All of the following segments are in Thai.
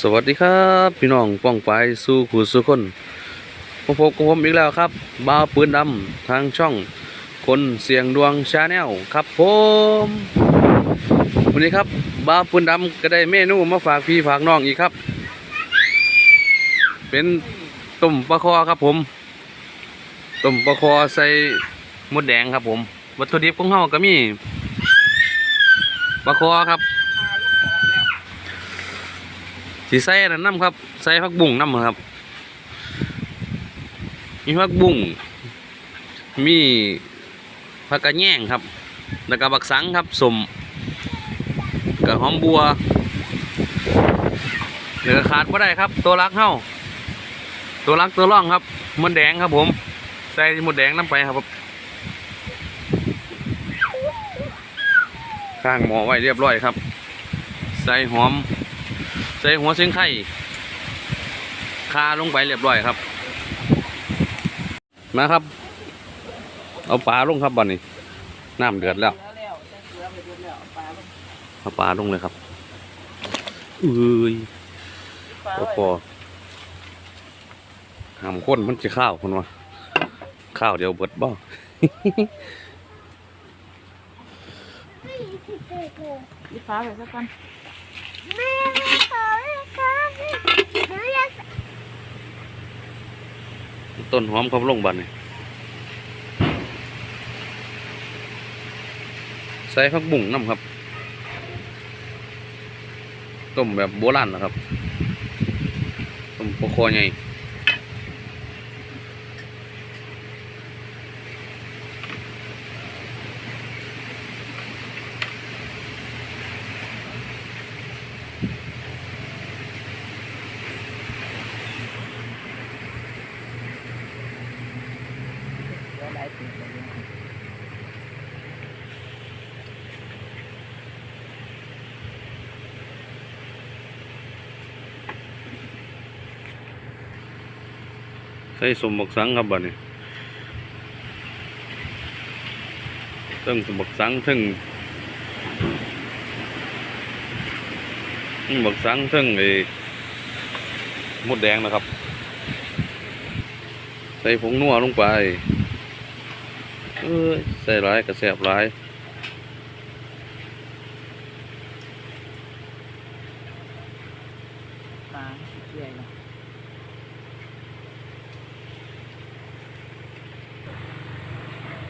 สวัสดีครับ พี่น้องป้องไปสู่ขู่สู่คนพบกับผมอีกแล้วครับบ่าปืนดำทางช่อง คนเสียงดวงชาแนลครับผมวันนี้ครับบ่าปืนดำก็ได้เมนูมาฝากพี่ฝากน้องอีกครับ เป็นต้มปลาคอครับผมต้มปลาคอใส่มดแดงครับผม วัตถุดิบของเฮาก็มีปลาคอครับ สีใส่นนั้นน้ำครับ ใส่ผักบุ้งน้ำครับ มีผักบุ้งมีผักกระแยงครับ แล้วก็บักสังครับสมกับหอมบัวเหลือขาดก็ได้ครับ ตัวรักเฮ้าตัวรักตัวร่องครับมดแดงครับผม ใส่มดแดงน้ำไปครับข้างหมอไว้เรียบร้อยครับ ใส่หอม ใส่หัวเส้นไข่คาลงไปเรียบร้อยครับ มาครับ เอาปลาลงครับบ่อนนี้น้ำเดือดแล้วเอาปลาลงเลยครับเอ้ยโอ้พอหามข้นมันจะข้าวคนวะข้าวเดียวเบิดบ่อีฟ้าไปสักกัน ต้นหอมครับลงบันนี้ใส่ผักบุ้งน้ำครับ ต้มแบบโบราณนะครับ ต้มปลาคอใหญ่ ใส่สมบักสังครับบัดนี้ทั้งสมบักสังทั้งทั้งบักสังทั้งไอ้มดแดงนะครับ ใส่ผงนัวลงไป เอ้ย ใส่หลายกระแสบหลาย ปลาเรื่อยเลย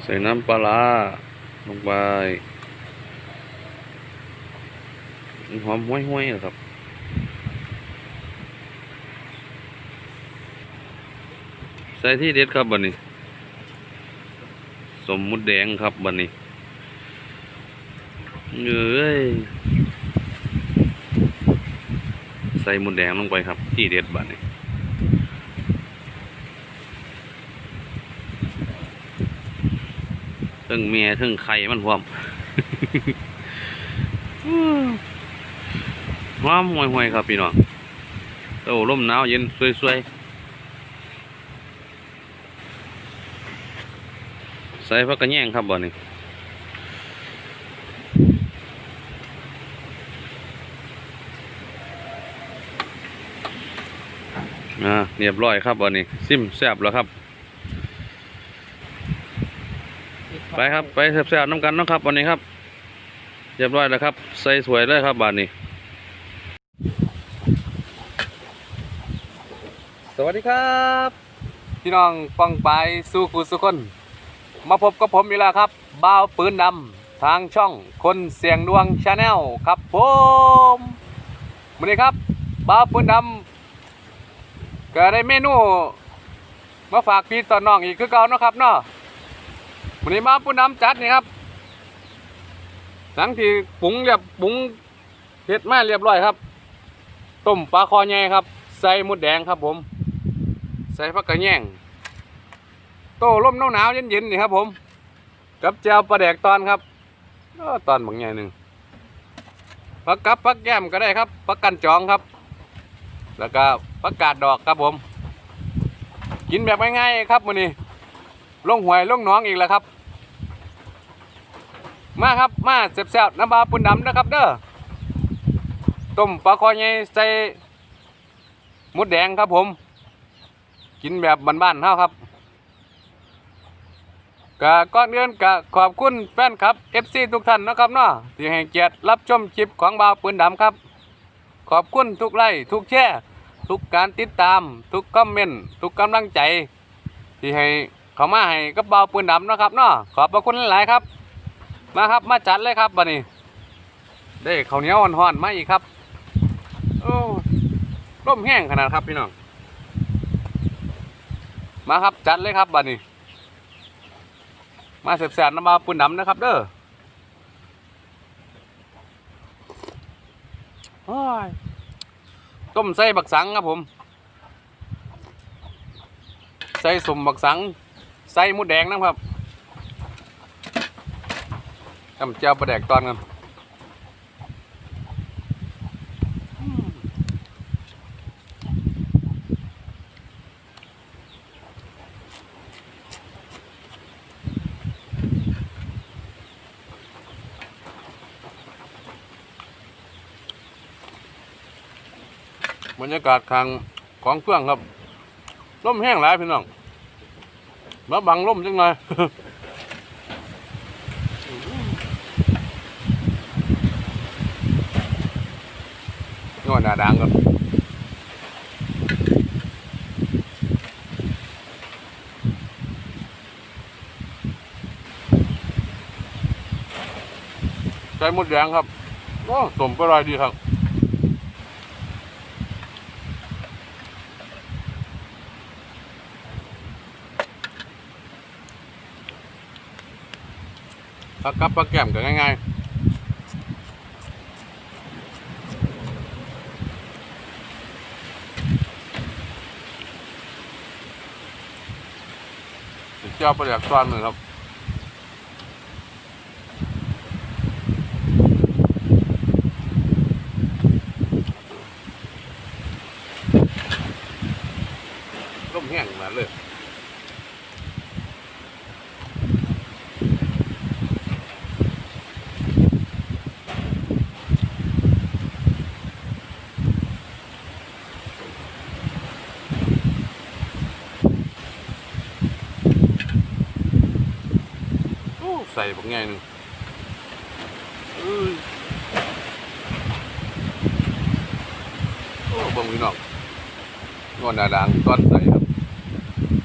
ใส่น้ำปลาลงไปหอมห้วยๆนะครับใส่ที่เด็ดครับบันนี้ สมมุดแดงครับบันนี้เอ้ยใส่มุดแดงลงไปครับ ที่เด็ดบันนี้ เทั้งเมียทั้งไข่มันพร้อมหอมห่วยๆครับพี่น้องโอ้ลมหนาวเย็นสวยๆ ใส่พักกระแยงครับบ่นี่อ่าเรียบร้อยครับบ่นี่ซิมแซบแล้วครับ ไปครับไปแซ่บๆน้ำกันเนาะครับวันนี้ครับเรียบร้อยแล้วครับ ใส่สวยเลยครับบานนี้ สวัสดีครับ พี่น้องฟังไปสู้กูสุคน มาพบกับผมอีกแล้วครับบ่าวปืนดำทางช่องคนเสียงดวงชาแนลครับผมวันนี้ครับบ่าวปืนดำก็ได้เมนูมาฝากพี่ต่อน้องอีกคือเก่าเนาะครับเนาะ วันนี้มาปูน้ำจัดนี่ครับ หลังที่ปรุงเรียบปรุงเผ็ดมาเรียบร้อยครับ ต้มปลาคอใหญ่ครับ ใส่หมดแดงครับผม ใส่ผักกระแยงโต้ร่มหนาวๆเย็นๆนี่ครับผม กับเจียวปลาแดกตอนครับตอนบางใหญ่หนึ่งผักกับผักแก้มก็ได้ครับผักกันจองครับ แล้วก็ผักกาดดอกครับผม กินแบบง่ายๆครับมื้อนี้ลงหวยลงน้องอีกแล้วครับ มาครับมาเสียบๆน้ำปลาปุ่นดำนะครับเด้อต้มปลาคอใหญ่ใส่มดแดงครับผม กินแบบบ้านๆเท่าครับกะก่อนเงินกะขอบคุณแฟนครับ FC ทุกท่านนะครับเนาะที่ให้เกียรติรับชมคลิปของบ่าวปืนดำครับ ขอบคุณทุกไลค์ทุกแชร์ทุกการติดตาม ทุกคอมเมนต์ทุกกำลังใจ ที่ให้เขามาให้กับบ่าวปืนดำนะครับเนาะขอบพระคุณหลายครับ มาครับมาจัดเลยครับบัดนี้ได้ข้าวเหนียวห่อนๆมาอีกครับโอ้ร่มแห้งขนาดครับพี่น้องมาครับจัดเลยครับบัดนี้ มาเสียบๆน้ำบาปูนดำนะครับ เด้อโอ้ยต้มใส่บักสังครับผม ใส่สมบักสัง ใส่มูแดงนะครับ ทำเจ้าประแดกตอนกันบรรยากาศทางของเครื่องครับร่มแห้งหลายพี่น้องมาบังร่มจังหน่อย นวด หนาดังก่อนใส่หมดแดงครับโอ้สมก็รอยดีครับปลากับปลาแก้มก็ง่ายๆ จ้าปลาแดกซ้อนหนึ่งครับ ร่มแห้งมาเลย โอ้ใส่บักไงหนึ่งโอ้บังพี่น้องนวดหนาดังตอนใส่ครับ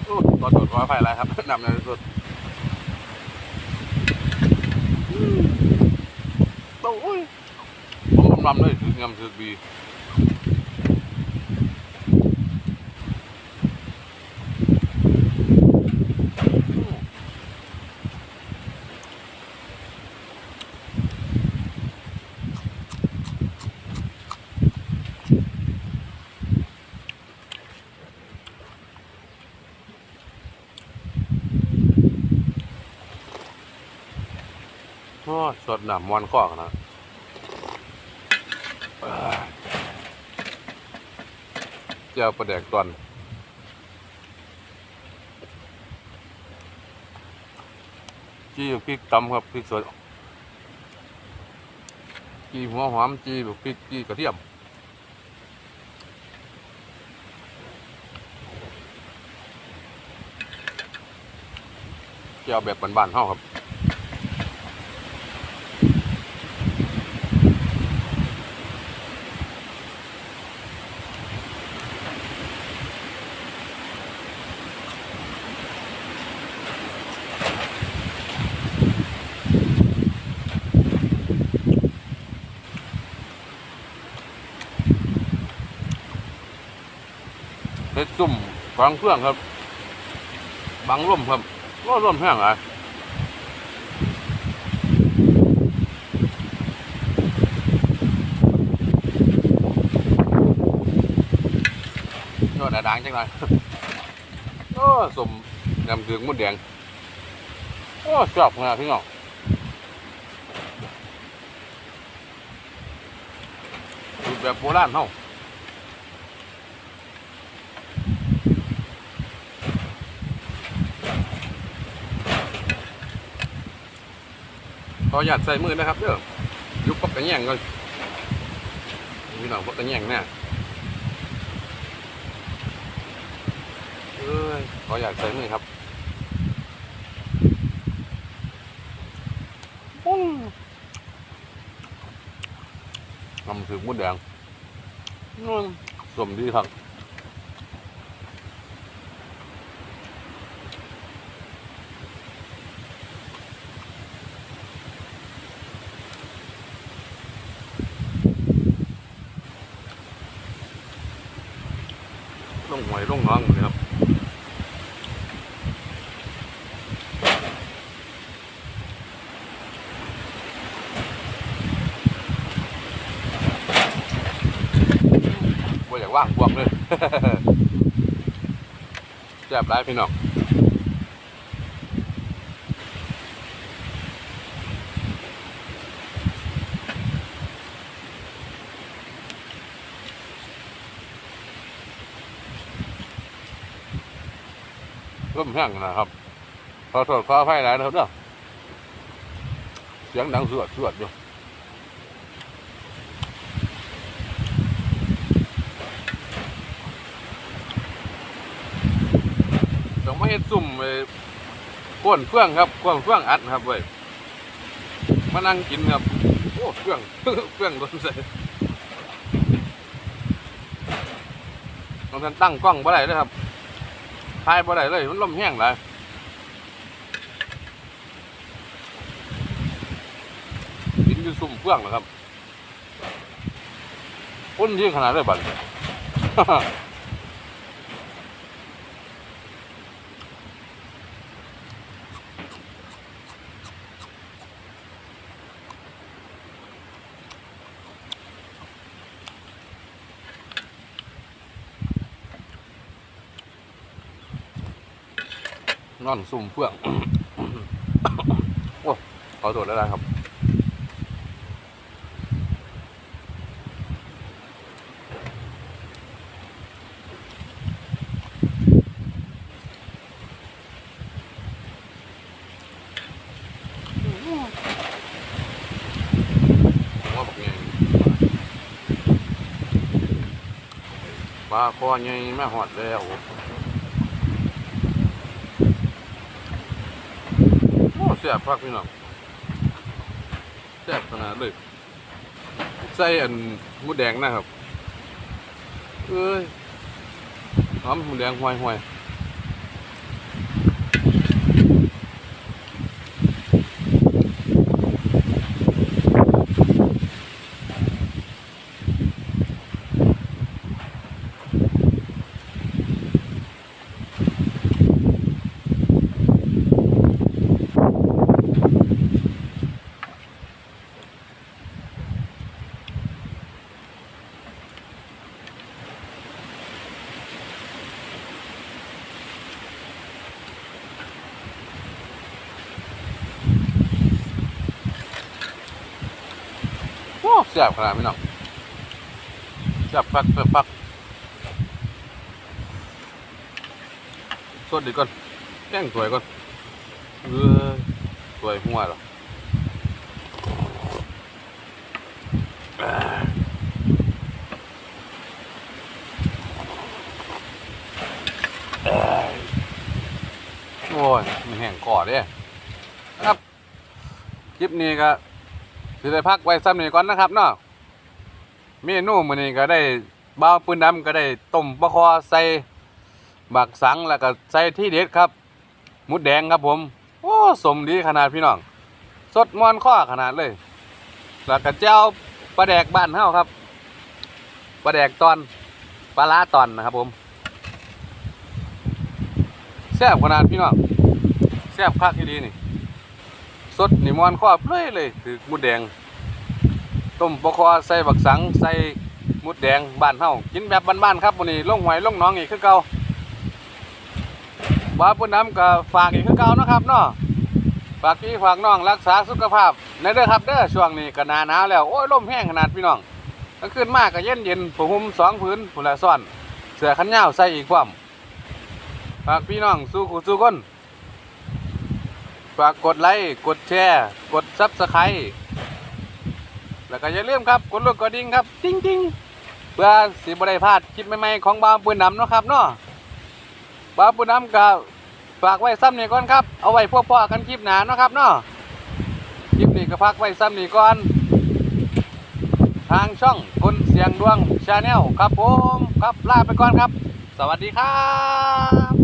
โอ้ตอนโดดร้อยไฟแล้วครับนำในสุดโอ้ยผมลำๆเลยถึงงำถึกบีโอ้ย สดหนำมวนข้อนาดเอ้ยเจ้าประแดกตอนจี้พริกตำครับพริกสดจี้หัวหอมจี้พริกจี้กระเทียมเจ้าแบบบ้านๆเฮาครับ เฮ็ดซุ่มฟังเครื่องครับ บังร่มครับก็ร่มแห้งอะยอดดังจังเลยโอ้สมยำถึงมดแดงโอ้ชอบนะพี่น้องสูแบบโบราณเฮา ขอหยาดใส่มือนะครับเด้อยุบปักกระแยงก่อนพี่น้องปักกระแยงเนี่ยเอ้ยขอหยาดใส่มือครับปุ้งนำถึอมุดแดงนุ่มสมดีครับ ลงหวยลงน้องเลยครับว่าอยากว่างบวกเลยแจ็บร้ายพี่น้อง ร่มแห้งนะครับขอโทษขออภัยหลายนะครับเด้อเสียงดังสวดสวดอยู่ต้องมาเฮ็ดซุ่มไอ้ก้นเฟื่องครับก้นเฟื่องอัดครับเว้ยมานั่งกินครับโอ้เฟื่องเฟื่องโดนใส่ต้องท่านตั้งกล้องบ่ได้เลยครับ ทายบ่ได้เลย มันลมแห้งเลยกินอยู่ซุ่มเฟื่องนะครับคนที่ขนาดเลยบัด นอนซุ่มเฟื่องโอ้ขอโทษแล้วนะครับว่าบอไงปลาคอไงแม่หอดแล้ว โอ้แซ่บพักพี่น้องแซ่บขนาดเลยใส่อันหมูแดงนะครับเอ้ยหอมหมูแดงห่วยห่วย โอ้แซ่บขนาดพี่น้องแซ่บพักแซ่บพักสดดีก่อนแกงสวยก่อนเออสวยหัวหรอโอ้ยมันแห้งก่อเด้ครับคลิปนี้ก็ สิได้พักไว้ซ้ำนี้ก่อนนะครับเนาะเมนูมื้อนี้ก็ได้บ่าวปืนดำก็ได้ต้มปลาคอใส่บักสังแล้วก็ใส่ที่เด็ดครับหมุดแดงครับผม โอ้สมดีขนาดพี่น้อง สดมอนข้อขนาดเลย แล้วก็เจ้าปลาแดกบ้านเฮาครับปลาแดกตอนปลาล้าตอนนะครับผมแซ่บขนาดพี่น้องแซ่บคักที่ดีนี่ สดนี่มอนข้อเปลยเลยคือมุดแดง ต้มปลาคอใส่บักสังใส่มุดแดงบ้านเฮากินแบบบ้านๆครับวันนี้ลงหวยลงน้องอีกคือเก่าบ้าปุ่นน้ำก็ฝากอีกคือเก่านะครับเนาะฝากพี่ฝากน้องรักษาสุขภาพในเด้อครับเด้อช่วงนี้ก็หนาหนาวแล้วโอ้ยลมแห้งขนาดพี่น้องกลางคืนมากก็เย็นเย็นผ้าห่มสองผืนผู้ละซ่อน เสือขันยาวใส่อีกความฝากพี่น้องสู้ขู่สู้คน ฝากกดไลค์กดแชร์กดซับสไครต์แล้วก็อย่าลืมครับกดลูกกระดิ่งครับติ้งติ้งเพื่อสิบได้พลาดคลิปใหม่ๆของบาปืนนำเนาะครับเนาะบาวปืนดำกับฝากไว้ซ้ำนี่ก่อนครับเอาไว้พวกพ่อกันคลิปหนาเนาะครับเนาะคลิปนี้ก็พักไว้ซ้ำนี่ก่อน ทางช่องคนเสียงดวงชาแนลครับผมครับลาไปก่อนครับ สวัสดีครับ